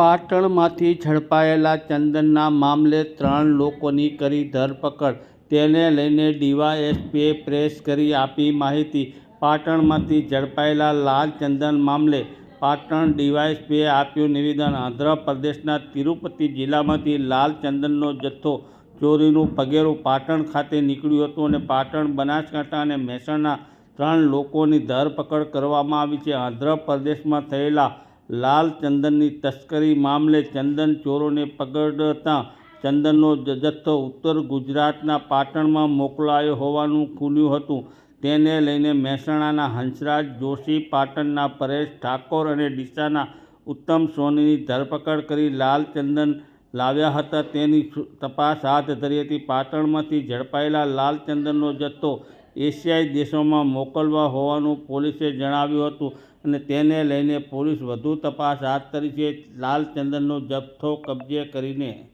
પાટણમાંથી ઝડપાયેલા ચંદનના મામલે ત્રણ લોકોની કરી ધરપકડ. તેને લઈને ડીવાયએસપીએ પ્રેસ કરી આપી માહિતી. પાટણમાંથી ઝડપાયેલા લાલ ચંદન મામલે પાટણ ડીવાયએસપીએ આપ્યું નિવેદન. આંધ્રપ્રદેશના તિરુપતિ જિલ્લામાંથી લાલ ચંદનનો જથ્થો ચોરીનું પગેરું પાટણ ખાતે નીકળ્યું હતું અને પાટણ, બનાસકાંઠા અને મહેસાણા ત્રણ લોકોની ધરપકડ કરવામાં આવી છે. આંધ્રપ્રદેશમાં થયેલા લાલ ચંદનની તસ્કરી મામલે ચંદન ચોરોને પકડતા ચંદનનો જથ્થો ઉત્તર ગુજરાતના પાટણમાં મોકલાયો હોવાનું ખુલ્યું હતું. તેને લઈને મહેસાણાના હંસરાજ જોશી, પાટણના પરેશ ઠાકોર અને ડીસાના ઉત્તમ સોનીની ધરપકડ કરી લાલ ચંદન લાવ્યા હતા. તેની તપાસ હાથ ધરી હતી. પાટણમાંથી ઝડપાયેલા લાલ ચંદનનો જથ્થો એશિયાઈ દેશોમાં મોકલવા હોવાનું પોલીસે જણાવ્યું હતું અને તેને લઈને પોલીસ વધુ તપાસ હાથ ધરી છે. લાલચંદનનો જથ્થો કબજે કરીને